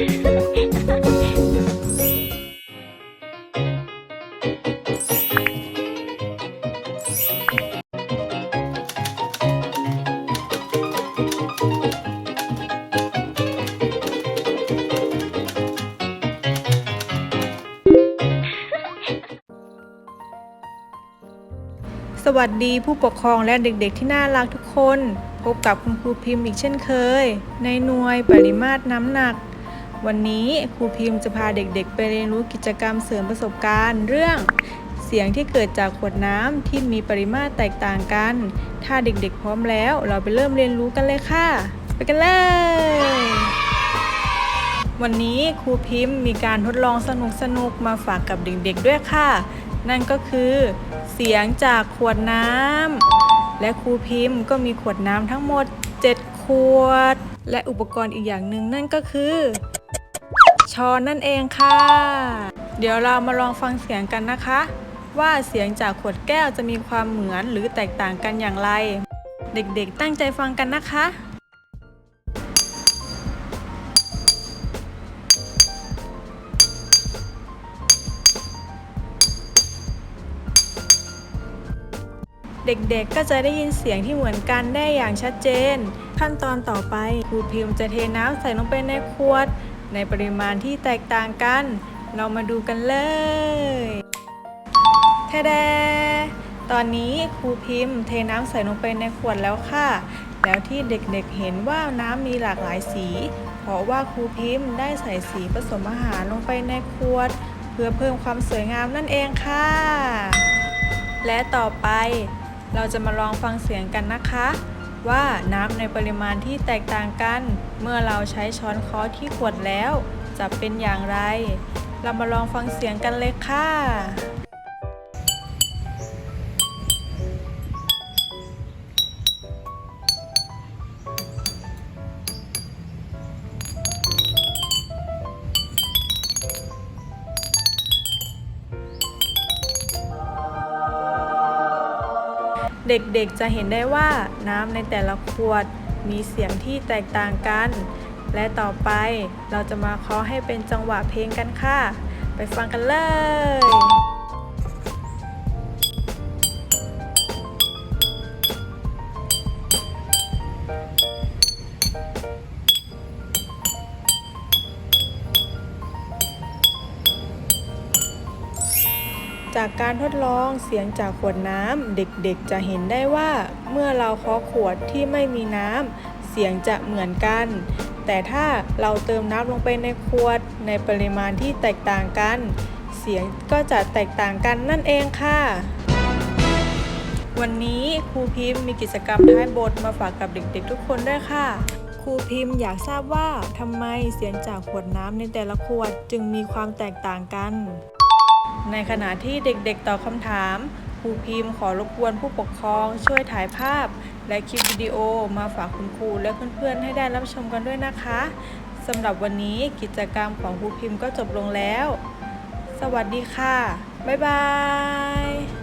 สวัสดีผู้ปกครองและเด็กๆที่น่ารักทุกคน พบกับคุณครูพิมพ์อีกเช่นเคย ในหน่วยปริมาตรน้ำหนัก วันนี้ครูพิมพ์จะพาเด็กๆ ไปเรียนรู้กิจกรรมเสริมประสบการณ์ เรื่อง เสียงที่เกิดจากขวดน้ำที่มีปริมาตรแตกต่างกัน ถ้าเด็กๆ พร้อมแล้ว เราไปเริ่มเรียนรู้กันเลยค่ะ ไปกันเลย วันนี้ครูพิมพ์มีการทดลองสนุกๆมาฝากกับเด็กๆ ด้วยค่ะ นั่นก็คือ เสียงจากขวดน้ำและครูพิมพ์ก็มีขวดน้ำทั้งหมด 7 ขวด และอุปกรณ์อีกอย่างหนึ่งนั่นก็คือ ช้อนนั่นเองค่ะ เดี๋ยวเรามาลองฟังเสียงกันนะคะ ว่าเสียงจากขวดแก้วจะมีความเหมือนหรือแตกต่างกันอย่างไร เด็กๆตั้งใจฟังกันนะคะ เด็กๆ ก็จะได้ยินเสียงที่เหมือนกันได้อย่างชัดเจน ขั้นตอนต่อไปครูพิมพ์จะเทน้ำใส่ลงไปในขวด ในปริมาณที่แตกต่างกัน เรามาดูกันเลยแทแดตอนนี้ครูพิมพ์เทน้ำใส่ลงไปในขวดแล้วค่ะ แล้วที่เด็กๆเห็นว่าน้ำมีหลากหลายสี เพราะว่าครูพิมพ์ได้ใส่สีผสมอาหารลงไปในขวด เพื่อเพิ่มความสวยงามนั่นเองค่ะและต่อไป เราจะมาลองฟังเสียงกันนะคะ ว่าน้ำในปริมาณที่แตกต่างกัน เมื่อเราใช้ช้อนเคอที่ขวดแล้ว จะเป็นอย่างไร เรามาลองฟังเสียงกันเลยค่ะ เด็กๆจะเห็นได้ว่าน้ำในแต่ละขวดมีเสียงที่แตกต่างกัน และต่อไปเราจะมาเคาะให้เป็นจังหวะเพลงกันค่ะ ไปฟังกันเลย จากการทดลองเสียงจากขวดน้ำเด็กๆจะเห็นได้ว่า เมื่อเราเคาะขวดที่ไม่มีน้ำเสียงจะเหมือนกัน แต่ถ้าเราเติมน้ำลงไปในขวดในปริมาณที่แตกต่างกัน เสียงก็จะแตกต่างกันนั่นเองค่ะ วันนี้ครูพิมพ์มีกิจกรรมท้ายบทมาฝากกับเด็กๆ ทุกคนด้วยค่ะครูพิมพ์อยากทราบว่าทำไมเสียงจากขวดน้ำในแต่ละขวดจึงมีความแตกต่างกัน ในขณะที่เด็กๆตอบคำถามครูพิมพ์ขอรบกวนผู้ปกครอง ช่วยถ่ายภาพ และคลิปวิดีโอมาฝากคุณครูและเพื่อนๆให้ได้รับชมกันด้วยนะคะสำหรับวันนี้กิจกรรมของครูพิมพ์ก็จบลงแล้ว สวัสดีค่ะ บ๊ายบาย